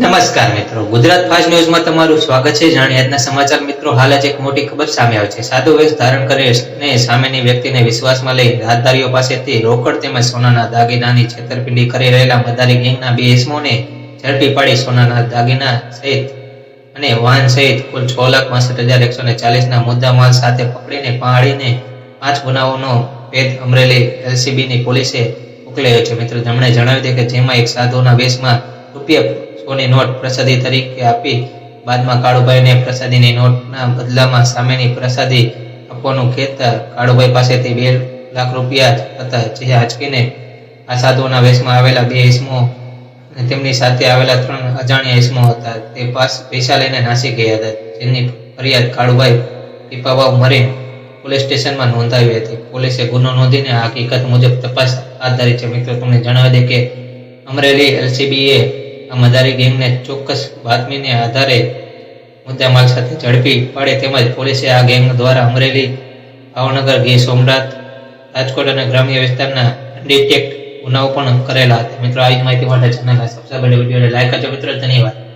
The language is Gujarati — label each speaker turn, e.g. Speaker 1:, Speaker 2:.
Speaker 1: નમસ્કાર મિત્રો. ગુજરાત ફાસ્ટ ન્યૂઝમાં તમારું સ્વાગત છે. જાણીએ આજના સમાચાર મિત્રો. હાલ જ એક મોટી ખબર સામે આવે છે. સાધુ વેશ ધારણ કરીને સામેની વ્યક્તિને વિશ્વાસમાં લઈ રાહદારીઓ પાસેથી રોકડ તેમજ સોનાના દાગીનાની છેતરપિંડી કરી રહેલા મદારી ગેંગના બે ઇસમોને ઝડપી પાડી સોનાના દાગીના સહિત અને વાહન સહિત કુલ છ લાખ પાસઠ હજાર એકસો ને ચાલીસના મુદ્દા માલ સાથે પકડીને પહાડીને પાંચ ગુનાઓનો ભેદ અમરેલી એલસીબીની પોલીસે મોકલ્યો છે. મિત્રો, તેમણે જણાવ્યું કે જેમાં એક સાધુના વેશમાં રૂપિયા સોની નોટ પ્રસાદી તરીકે આપી બાદમાં કાળુભાઈને પ્રસાદીની નોટના બદલામાં સામેની પ્રસાદી આપવાનું કહેતા કાળુભાઈ પાસેથી બે લાખ રૂપિયા હતા. જે આંચકીને આ સાધુઓના વેશમાં આવેલા બે ઇસમો તેમની સાથે આવેલા ત્રણ અજાણ્યા ઇસમો હતા. તે પાસ પૈસા લઈને નાસી ગયા હતા. જેની ફરિયાદ કાળુભાઈ પીપાભાવ મરી પોલીસ સ્ટેશનમાં નોંધાવી હતી. પોલીસે ગુનો નોંધીને હકીકત મુજબ તપાસ હાથ ધરી છે. મિત્રો, તમને જણાવી દે કે અમરેલી એલસીબીએ આ મદારી ગેંગને ચોક્કસ બાતમીને આધારે મુદ્દામાલ સાથે ઝડપી પાડે તેમજ પોલીસે આ ગેંગ દ્વારા અમરેલી, ભાવનગર, ગીર સોમનાથ, રાજકોટ અને ગ્રામ્ય વિસ્તારના ડિટેક્ટ ગુનાઓ પણ કરેલા હતા. મિત્રો, આવી માહિતી માટે ચેનલ સબસ્ક્રાઈબ વિડીયોને લાઈક કરજો. મિત્રો, ધન્યવાદ.